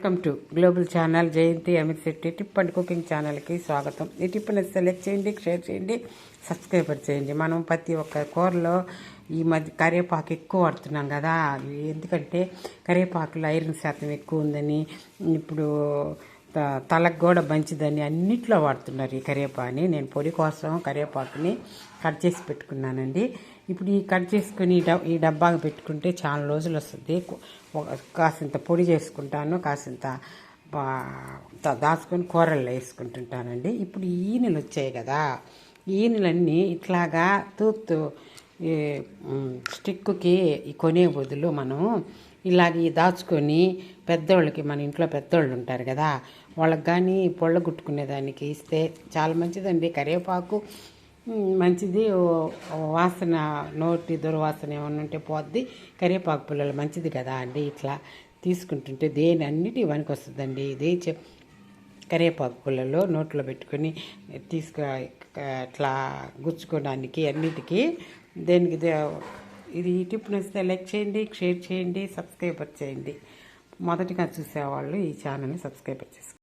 Welcome to global channel Jayanthi Amit Shetty tip and cooking ఛానల్కి స్వాగతం. ఈ టిప్ని సెలెక్ట్ చేయండి షేర్ చేయండి సబ్స్క్రైబర్ చేయండి. మనం ప్రతి ఒక్క కూరలో ఈ మధ్య కరివేపాకు ఎక్కువ వాడుతున్నాం కదా. ఎందుకంటే కరివేపాకులో ఐరన్ శాతం ఎక్కువ ఉందని ఇప్పుడు తలకు కూడా మంచిదని అన్నిట్లో వాడుతున్నారు ఈ కరివేపాని నేను పొడి కోసం కరివేపాకుని కట్ చేసి పెట్టుకున్నానండి. ఇప్పుడు ఈ కట్ చేసుకుని ఈ డబ్ డబ్బాగా పెట్టుకుంటే చాలా రోజులు వస్తుంది. కాసింత పొడి చేసుకుంటాను కాసింత దాచుకొని కూరల్లో వేసుకుంటుంటానండి. ఇప్పుడు ఈనెలు వచ్చాయి కదా. ఈనెలన్నీ ఇట్లాగా తూపుతూ ఈ స్టిక్కి ఈ కొనే బదులు మనం ఇలాగ ఈ దాచుకొని పెద్దోళ్ళకి మన ఇంట్లో పెద్దోళ్ళు ఉంటారు కదా వాళ్ళకి కానీ పొళ్ళ గుట్టుకునేదానికి ఇస్తే చాలా మంచిదండి. కరివేపాకు మంచిది. ఓ- వాసన నోటి దుర్వాసన ఏమన్నా ఉంటే పోద్ది. కరివేపాకు పిల్లలు మంచిది కదా అండి. ఇట్లా తీసుకుంటుంటే దేని అన్నిటి వనికి వస్తుందండి ఇదే చెప్ కరివేపాకు పుల్లలో నోట్లో పెట్టుకొని తీసుకు అట్లా గుచ్చుకోవడానికి అన్నిటికీ దేనికి ఇది ఈ టిప్ నచ్చితే లైక్ చేయండి షేర్ చేయండి సబ్స్క్రైబర్ చేయండి. మొదటిగా చూసేవాళ్ళు ఈ ఛానల్ని సబ్స్క్రైబర్ చేసుకోండి.